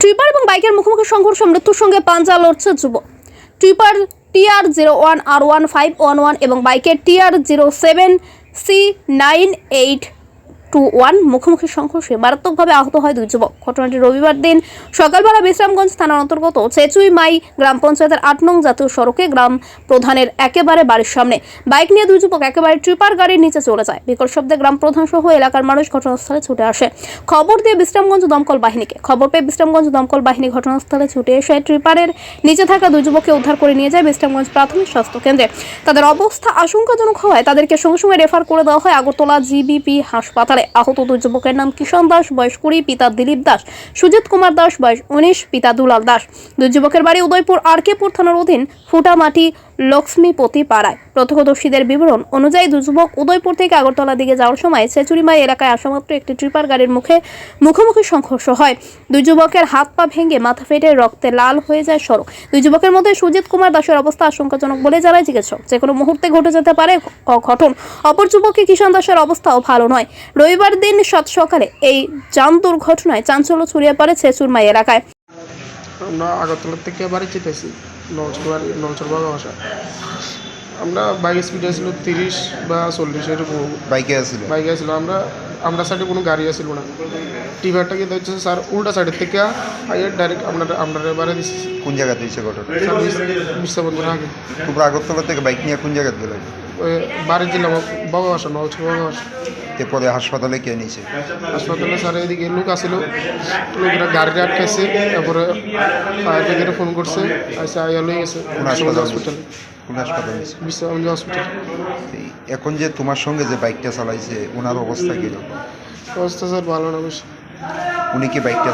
Tipper এবং বাইকের মুখোমুখি সংঘর্ষ মৃত্যুর সঙ্গে পাঞ্জা লড়ছে যুবক tipper TR zero one, R one five, one one এবং বাইকের TR zero seven, C nine eight two one মুখোমুখি সংঘর্ষে মারাত্মকভাবে আহত হয় দুই যুবক। ঘটনাটি রবিবার দিন সকালবেলা বিশ্রামগঞ্জ থানার অন্তর্গত চেচুই মাই গ্রাম পঞ্চায়েতের আট নং জাতীয় সড়কে গ্রাম প্রধানের একেবারে বাড়ির সামনে। বাইক নিয়ে দুই যুবক একেবারে ট্রিপার গাড়ির নিচে চলে যায়। বিকট শব্দে গ্রাম প্রধান সহ এলাকার মানুষ ঘটনাস্থলে ছুটে আসে। খবর দিয়ে বিশ্রামগঞ্জ দমকল বাহিনীকে। খবর পেয়ে বিশ্রামগঞ্জ দমকল বাহিনী ঘটনাস্থলে ছুটে এসে ট্রিপারের নিচে থাকা দুই যুবককে উদ্ধার করে নিয়ে যায় বিশ্রামগঞ্জ প্রাথমিক স্বাস্থ্য কেন্দ্রে। তাদের অবস্থা আশঙ্কাজনক হওয়ায় তাদেরকে সঙ্গে সঙ্গে রেফার করে দেওয়া হয় আগরতলা জিবিপি হাসপাতালে। আহত দুই যুবকের নাম কিষণ দাস, বয়স কুড়ি, পিতা দিলীপ দাস, সুজিত কুমার দাস, বয়স উনিশ, পিতা দুলাল দাস। দুই যুবকের বাড়ি উদয়পুর, আরকেপুর থানার অধীন ফুটামাটি লক্ষ্মীপতি পাড়ায়। প্রত্যক্ষদর্শীদের বিবরণ অনুযায়ী দুই যুবক উদয়পুর থেকে আগরতলা দিকে যাওয়ার সময় ছেচুরিমাই এলাকায় আসামাত্র একটি ট্রিপার গাড়ির মুখে মুখোমুখি সংঘর্ষ হয়। দুই যুবকের হাত পা ভেঙে মাথা ফেটে রক্তে লাল হয়ে যায় সড়ক। দুই যুবকের মধ্যে সুজিত কুমার দাসের অবস্থা আশঙ্কাজনক বলে জানায় চিকিৎসক। যে কোনো মুহূর্তে ঘটে যেতে পারে অঘটন অপর যুবককে কিষান দাসের অবস্থাও ভালো নয়। রবিবার দিন সাত সকালে এই যান দুর্ঘটনায় চাঞ্চল্য ছড়িয়ে পড়ে ছেচুরমাই এলাকায়। আমরা আগরতলা থেকে বাড়ি যেতেছি নলচর বাড়ি নলচর বাগা ভাষা। আমরা বাইক স্পিড ছিল তিরিশ বা চল্লিশ এরকম। বাইকে আসছিল বাইকে ছিল আমরা আমরা সাইডে কোনো গাড়ি আসছিল না। টিভারটাকে দেখছে স্যার উল্টা সাইডের থেকে আগে ডাইরেক্ট আমরা আমরা বাড়ি দিচ্ছি কোন জায়গা হয়েছে ঘটনা বিশ্ববন্ধুর আগে। তোমরা আগরতলা থেকে বাইক নিয়ে কোন জায়গায় গেলে? বাড়ি দিলাম বাবা ভাষা নলচর বাগা ভাষা পরে হাসপাতালে কে নিয়েছে? হাসপাতালে স্যার এদিকে লোক আসছিল লোকরা গাড়িটা আটকাইছে তারপরে ফায়ার ব্রিগেডে ফোন করছে আইসা আইয়া লই গেছে। হাসপাতাল? হসপিটালে। কোন হাসপাতাল হসপিটাল। এখন যে তোমার সঙ্গে যে বাইকটা চালাইছে ওনার অবস্থা কীরকম? অবস্থা স্যার ভালো না বেশি। উনি কি বাইকটা